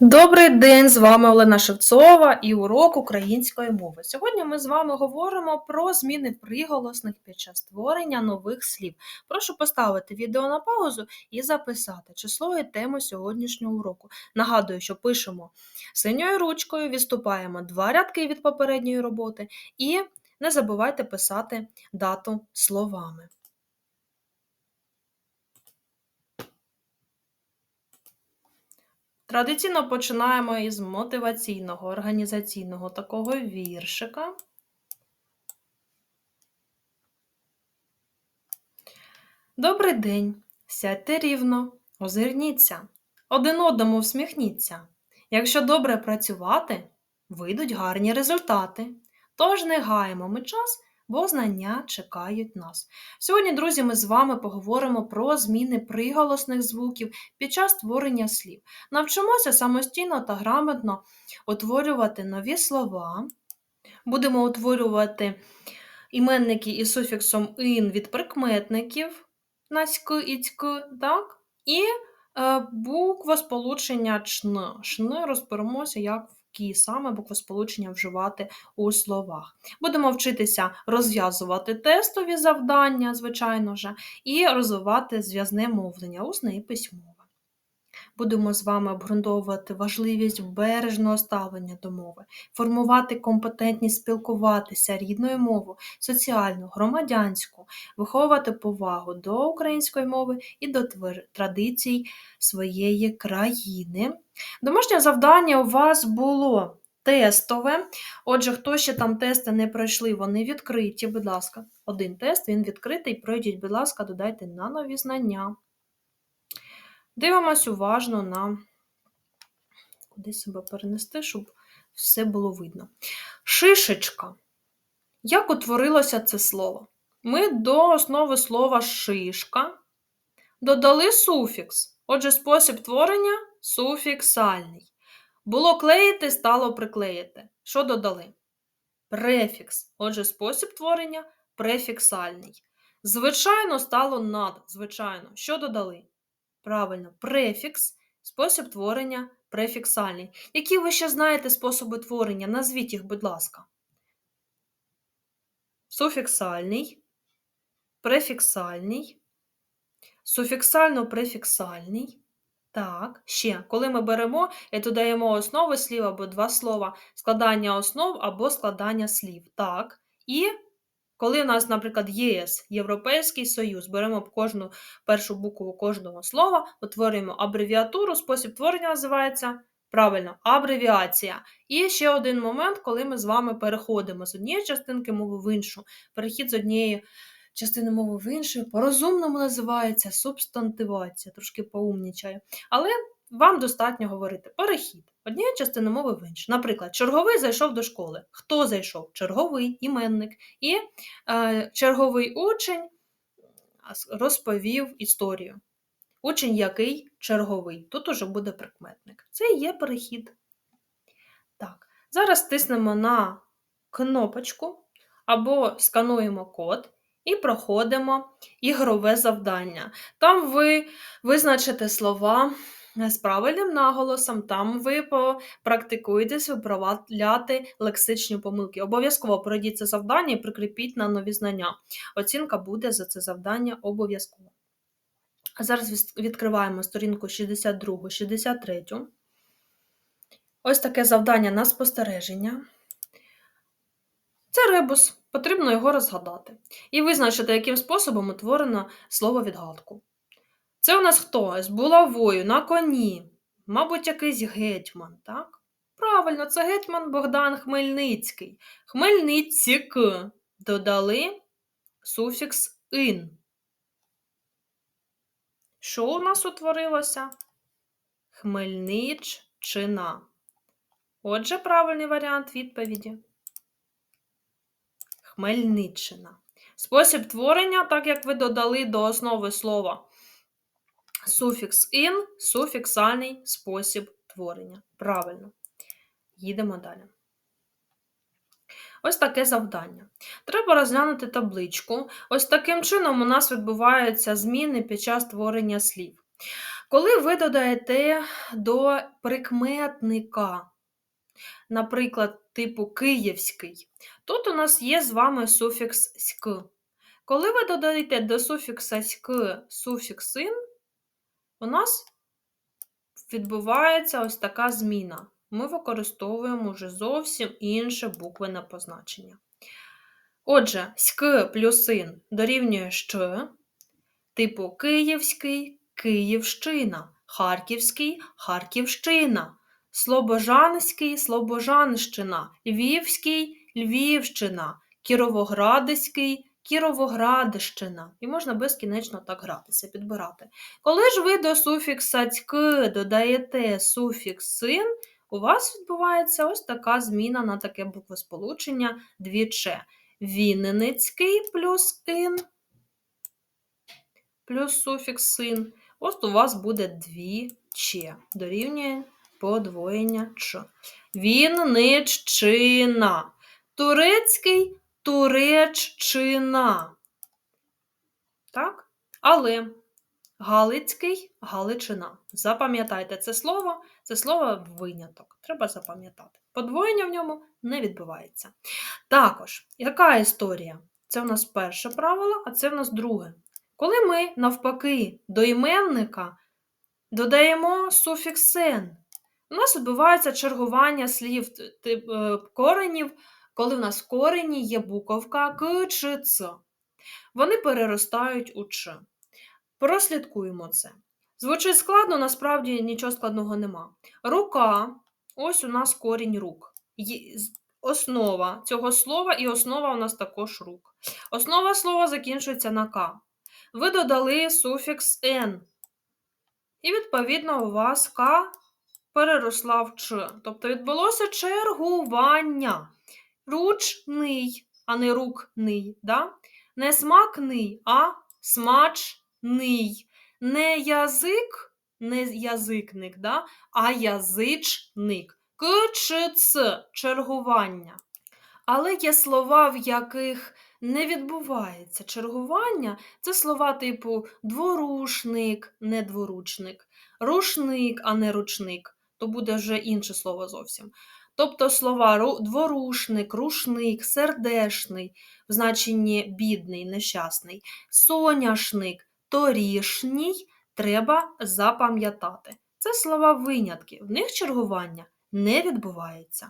Добрий день, з вами Олена Шевцова і урок української мови. Сьогодні ми з вами говоримо про зміни приголосних під час створення нових слів. Прошу поставити відео на паузу і записати число і тему сьогоднішнього уроку. Нагадую, що пишемо синьою ручкою, відступаємо два рядки від попередньої роботи і не забувайте писати дату словами. Традиційно починаємо із мотиваційного, організаційного такого віршика. Добрий день, сядьте рівно, озирніться, один одному всміхніться. Якщо добре працювати, вийдуть гарні результати. Тож не гаємо ми час, бо знання чекають нас. Сьогодні, друзі, ми з вами поговоримо про зміни приголосних звуків під час створення слів. Навчимося самостійно та грамотно утворювати нові слова. Будемо утворювати іменники із суфіксом ин від прикметників на ськ і цьк, так? І е, буква сполучення чн. Шн розберемося, як які саме буквосполучення вживати у словах. Будемо вчитися розв'язувати тестові завдання, звичайно ж, і розвивати зв'язне мовлення, усне і письмове. Будемо з вами обґрунтовувати важливість бережного ставлення до мови, формувати компетентність спілкуватися рідною мовою, соціальну, громадянську, виховувати повагу до української мови і до традицій своєї країни. Домашнє завдання у вас було тестове. Отже, хто ще там тести не пройшли, вони відкриті, будь ласка. Один тест, він відкритий. Пройдіть, будь ласка, додайте на нові знання. Дивимось уважно на куди себе перенести, щоб все було видно. Шишечка. Як утворилося це слово? Ми до основи слова шишка додали суфікс. Отже, спосіб творення суфіксальний. Було клеїти, стало приклеїти. Що додали? Префікс. Отже, спосіб творення префіксальний. Звичайно, стало над. Звичайно. Що додали? Правильно, префікс, спосіб творення префіксальний. Які ви ще знаєте способи творення? Назвіть їх, будь ласка. Суфіксальний, префіксальний, суфіксально-префіксальний. Так, ще, коли ми беремо і додаємо основи слів або два слова, складання основ або складання слів. Так. І коли у нас, наприклад, ЄС, Європейський Союз, беремо кожну першу букву кожного слова, утворюємо абревіатуру, спосіб творення називається правильно, абревіація. І ще один момент, коли ми з вами переходимо з однієї частинки мови в іншу. Перехід з однієї частини мови в іншу, по-розумному називається субстантивація, трошки поумнічаю. Але вам достатньо говорити перехід однієї частини мови в іншу. Наприклад, черговий зайшов до школи. Хто зайшов? Черговий іменник. І е, черговий учень розповів історію. Учень який черговий. Тут уже буде прикметник. Це і є перехід. Так, Зараз тиснемо на кнопочку або скануємо код. І проходимо ігрове завдання. Там ви визначите слова, з правильним наголосом, там ви попрактикуєтесь виправляти лексичні помилки. Обов'язково пройдіть це завдання і прикріпіть на нові знання. Оцінка буде за це завдання обов'язково. Зараз відкриваємо сторінку 62-63. Ось таке завдання на спостереження. Це ребус, потрібно його розгадати. І визначити, яким способом утворено слово відгадку. Це у нас хто? З булавою на коні. Мабуть, якийсь гетьман, так? Правильно, це гетьман Богдан Хмельницький. Хмельницьк додали суфікс ин. Що у нас утворилося? Хмельниччина. Отже, правильний варіант відповіді. Хмельниччина. Спосіб творення, так як ви додали до основи слова суфікс ін, суфіксальний спосіб творення. Правильно. Їдемо далі. Ось таке завдання. Треба розглянути табличку. Ось таким чином у нас відбуваються зміни під час творення слів. Коли ви додаєте до прикметника, наприклад, типу київський, тут у нас є з вами суфікс ськ. Коли ви додаєте до суфікса ськ суфікс ин, у нас відбувається ось така зміна. Ми використовуємо вже зовсім інше буквене позначення. Отже, ськ плюс ин дорівнює що, типу Київський, Київщина, Харківський, Харківщина, Слобожанський, Слобожанщина, Львівський, Львівщина, Кіровоградський, Кіровоградщина. І можна безкінечно так гратися, підбирати. Коли ж ви до суфікса «цьк» додаєте суфікс «син», у вас відбувається ось така зміна на таке буквосполучення двіче. Вінницький плюс ин плюс суфікс син. Ось у вас буде двіче. Дорівнює подвоєння ч. Вінниччина. Турецький Туреччина. Так? Але Галицький Галичина. Запам'ятайте це слово, це слово виняток. Треба запам'ятати. Подвоєння в ньому не відбувається. Також, яка історія? Це в нас перше правило, а це в нас друге. Коли ми, навпаки, до іменника додаємо суфікс «сен», у нас відбувається чергування слів тип, е, коренів, коли в нас в корені є буковка К чи Ц. Вони переростають у Ч. Прослідкуємо це. Звучить складно, насправді нічого складного нема. Рука, ось у нас корінь рук. Основа цього слова, і основа у нас також рук. Основа слова закінчується на К. Ви додали суфікс Н. І, відповідно, у вас К переросла в Ч. Тобто відбулося чергування. Ручний, а не рукний. Да? Не смакний, а смачний. Не язик, не язикник, да? а язичник. К чи ц чергування. Але є слова, в яких не відбувається чергування. Це слова типу дворушник, не дворучник, рушник, а не ручник. То буде вже інше слово зовсім. Тобто слова дворушник, рушник, сердешний, в значенні бідний, нещасний, соняшник, торішній треба запам'ятати. Це слова винятки, в них чергування не відбувається.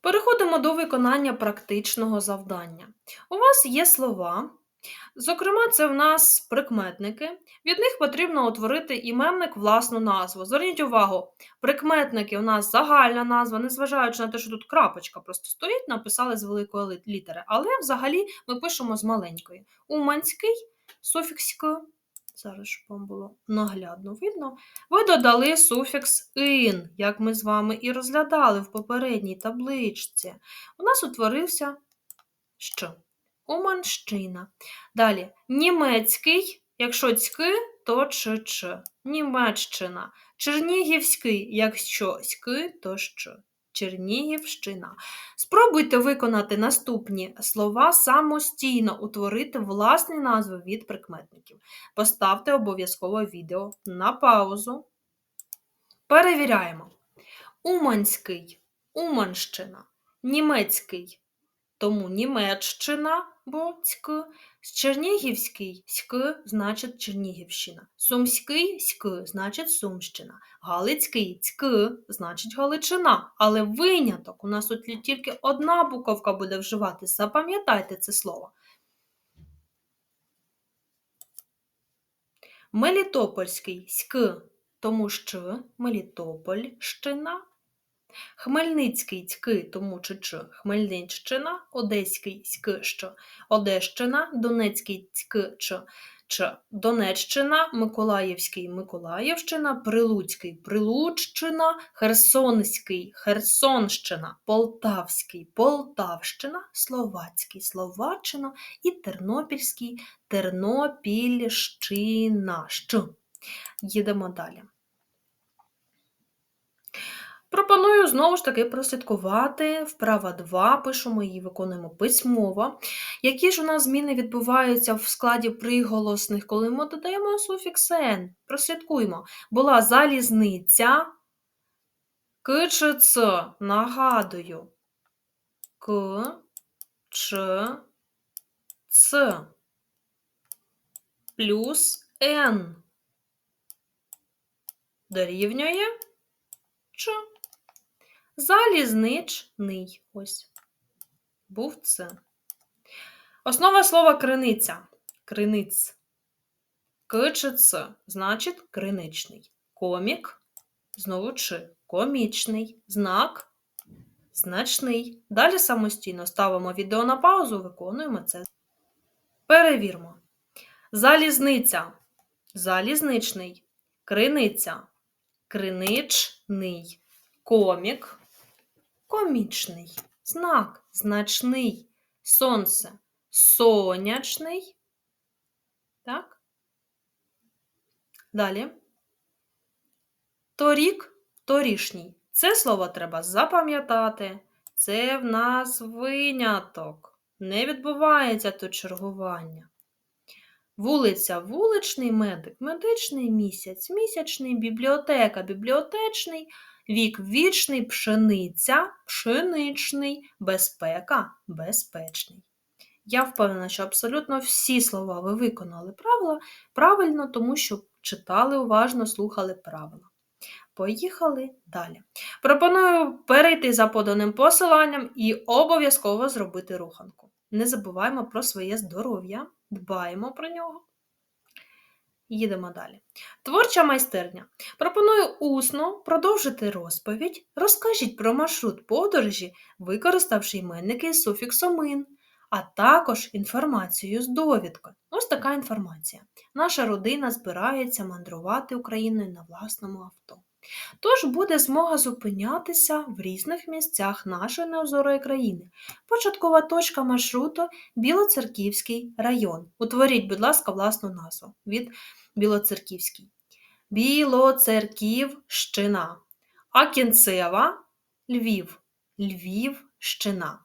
Переходимо до виконання практичного завдання. У вас є слова, зокрема, це в нас прикметники. Від них потрібно утворити іменник власну назву. Зверніть увагу, прикметники у нас загальна назва, незважаючи на те, що тут крапочка просто стоїть, написали з великої літери. Але взагалі ми пишемо з маленької. Уманський, суфікс «к», зараз щоб вам було наглядно видно, ви додали суфікс ин, як ми з вами і розглядали в попередній табличці. У нас утворився що? Уманщина. Далі німецький, якщо цьки, то ч-ч. Німеччина. Чернігівський, якщо ськи, то що. Чернігівщина. Спробуйте виконати наступні слова самостійно, утворити власні назви від прикметників. Поставте обов'язково відео на паузу. Перевіряємо. Уманський Уманщина. Німецький тому Німеччина, бо цьк, Чернігівський ськ значить Чернігівщина, Сумський ськ значить Сумщина, Галицький цьк значить Галичина. Але виняток у нас тут тільки одна буковка буде вживатися. Запам'ятайте це слово. Мелітопольський ськ, тому що Мелітопольщина. Хмельницький цьки, тому чи чи Хмельниччина, Одеський цьки що Одещина, Донецький цьки чи чи Донеччина, Миколаївський Миколаївщина, Прилуцький Прилуччина, Херсонський Херсонщина, Полтавський Полтавщина, Словацький Словаччина і Тернопільський Тернопільщина. Що? Їдемо далі. Пропоную знову ж таки прослідкувати. Вправа 2, пишемо її, виконуємо письмово. Які ж у нас зміни відбуваються в складі приголосних, коли ми додаємо суфікс «н»? Прослідкуємо. Була залізниця, к. Нагадую. К, ч, ц. Плюс Н. Дорівнює Ч. Залізничний. Ось. Був це. Основа слова криниця. Криниць. К. Значить криничний. Комік. Знову чи. Комічний. Знак. Значний. Далі самостійно ставимо відео на паузу, виконуємо це. Перевірмо. Залізниця. Залізничний. Криниця. Криничний. Комік. Комічний. Знак. Значний. Сонце. Сонячний. Так? Далі. Торік. Торішній. Це слово треба запам'ятати. Це в нас виняток. Не відбувається тут чергування. Вулиця вуличний медик, медичний місяць, місячний бібліотека, бібліотечний, вік вічний, пшениця, пшеничний, безпека, безпечний. Я впевнена, що абсолютно всі слова ви виконали правила правильно, тому що читали уважно, слухали правила. Поїхали далі. Пропоную перейти за поданим посиланням і обов'язково зробити руханку. Не забуваємо про своє здоров'я, дбаємо про нього. Їдемо далі. Творча майстерня. Пропоную усно продовжити розповідь. Розкажіть про маршрут подорожі, використавши іменники з суфіксом «ин», а також інформацію з довідкою. Ось така інформація. Наша родина збирається мандрувати Україною на власному авто. Тож буде змога зупинятися в різних місцях нашої неозорої країни. Початкова точка маршруту Білоцерківський район. Утворіть, будь ласка, власну назву від Білоцерківський. Білоцерківщина. А кінцева Львів. Львівщина.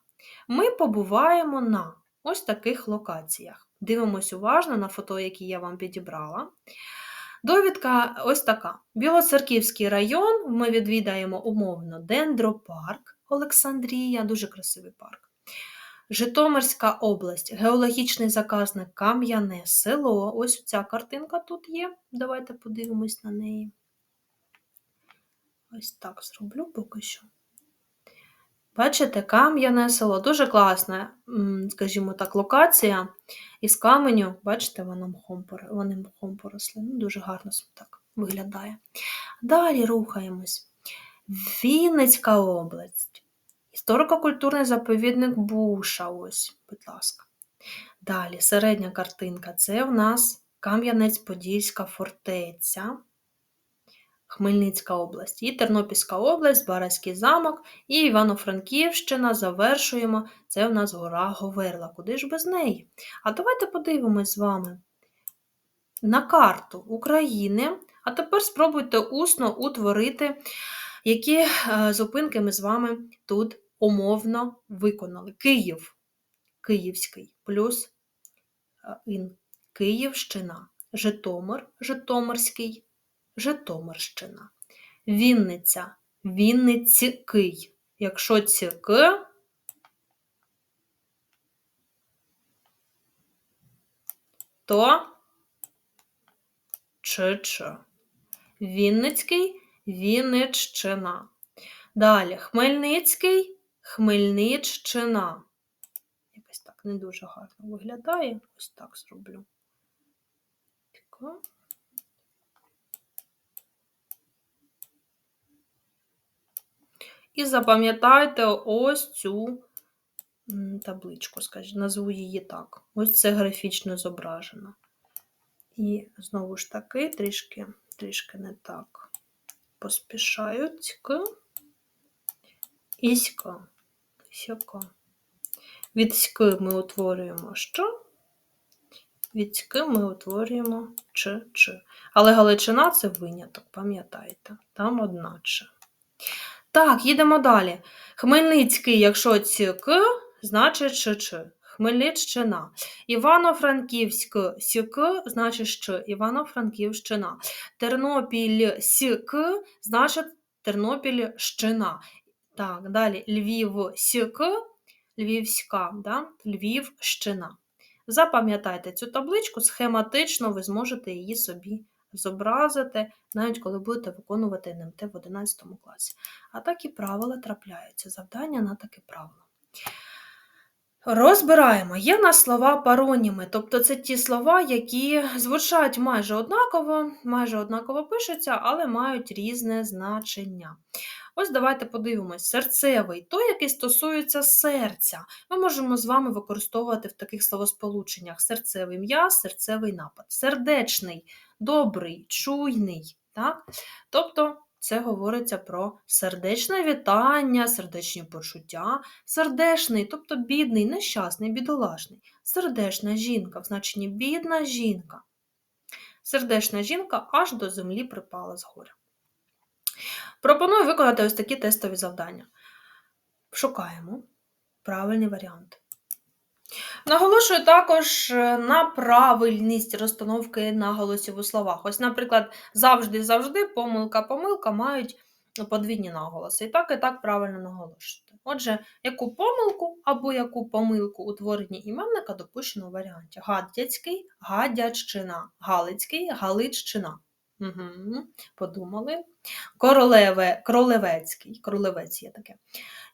Ми побуваємо на ось таких локаціях. Дивимось уважно на фото, які я вам підібрала. Довідка ось така: Білоцерківський район. Ми відвідаємо умовно Дендропарк Олександрія, дуже красивий парк. Житомирська область, геологічний заказник Кам'яне село. Ось ця картинка тут є. Давайте подивимось на неї. Ось так зроблю поки що. Бачите, кам'яне село. Дуже класна, скажімо так, локація. Із каменю, бачите, вони мхом, вони мхом поросли. Ну, Дуже гарно так виглядає. Далі рухаємось. Вінницька область. Історико-культурний заповідник Буша. Ось, будь ласка. Далі, середня картинка це в нас Кам'янець-Подільська фортеця. Хмельницька область, і Тернопільська область, Бараський замок і Івано-Франківщина. Завершуємо. Це в нас гора Говерла. Куди ж без неї? А давайте подивимось з вами на карту України. А тепер спробуйте усно утворити, які е, зупинки ми з вами тут умовно виконали. Київ, Київський плюс е, ін, Київщина, Житомир, Житомирський. Житомирщина. Вінниця. Вінницький. Якщо ціки, то Чич. Вінницький Вінниччина. Далі Хмельницький Хмельниччина. Якось так не дуже гарно виглядає. Ось так зроблю. І запам'ятайте ось цю табличку, скажімо, назву її так. Ось це графічно зображено. І знову ж таки, трішки трішки не так поспішають к іська. Від ськи ми утворюємо що? Від ськи ми утворюємо ч, ч. Але Галичина це виняток, пам'ятаєте, там одна ч. Так, їдемо далі. Хмельницький, якщо цік, значить ЧЧ. Хмельниччина. Івано-Франківськ сік, значить Щ. Івано-Франківщина. Тернопіль сік, значить Тернопільщина. Так, далі Львів сік, Львівська, да? Львівщина. Запам'ятайте цю табличку, схематично ви зможете її собі зобразити, навіть коли будете виконувати НМТ в 11 класі. А такі правила трапляються. Завдання на таке правило. Розбираємо. Є в нас слова пароніми, тобто це ті слова, які звучать майже однаково, майже однаково пишуться, але мають різне значення. Ось давайте подивимось: серцевий той, який стосується серця. Ми можемо з вами використовувати в таких словосполученнях: серцевий м'яз, серцевий напад, сердечний, добрий, чуйний. Так? Тобто це говориться про сердечне вітання, сердечні почуття, сердешний, тобто бідний, нещасний, бідолашний, сердешна жінка, в значенні бідна жінка. Сердешна жінка аж до землі припала з горя. Пропоную виконати ось такі тестові завдання. Шукаємо правильний варіант. Наголошую також е, на правильність розстановки наголосів у словах. Ось, наприклад, завжди-завжди, помилка-помилка мають подвійні наголоси. І так, і так правильно наголошувати. Отже, яку помилку або яку помилку у творенні іменника допущено у варіанті: Гадяцький, Гадяччина, Галицький, Галиччина. Угу, Подумали. Королеве, Кролевецький, Кролевець є таке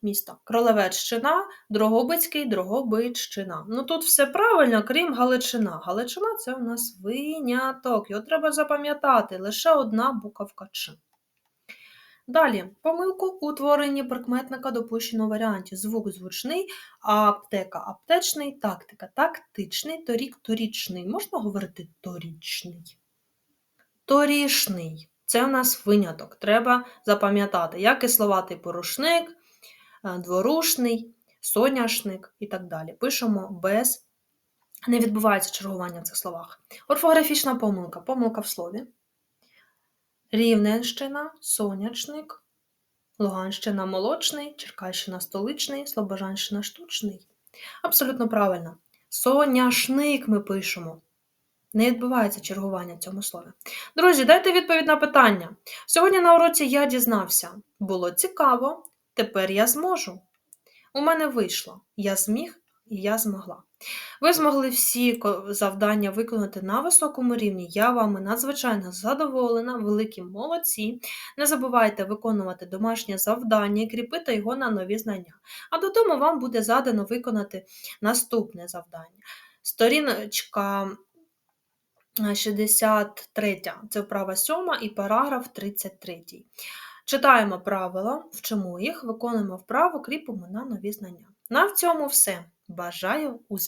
місто. Кролевеччина, Дрогобицький, Дрогобиччина. Ну тут все правильно, крім Галичина. Галичина це у нас виняток. Його треба запам'ятати, лише одна буковка Ч. Далі, помилку у творенні прикметника допущено у варіанті звук звучний, аптека аптечний, тактика тактичний, торік торічний. Можна говорити торічний? Торішний. Це у нас виняток. Треба запам'ятати, як і слова типу рушник, е, дворушний, соняшник і так далі. Пишемо без, не відбувається чергування в цих словах. Орфографічна помилка. Помилка в слові. Рівненщина, сонячник, Луганщина молочний, Черкащина столичний, Слобожанщина штучний. Абсолютно правильно. Соняшник ми пишемо. Не відбувається чергування в цьому слові. Друзі, дайте відповідь на питання. Сьогодні на уроці я дізнався. Було цікаво, тепер я зможу. У мене вийшло. Я зміг і я змогла. Ви змогли всі завдання виконати на високому рівні. Я вами надзвичайно задоволена, великі молодці. Не забувайте виконувати домашнє завдання і кріпити його на нові знання. А додому вам буде задано виконати наступне завдання. Сторіночка 63, це вправа 7 і параграф 33. Читаємо правила, вчимо їх, виконуємо вправу, кріпимо на нові знання. На цьому все. Бажаю успіху!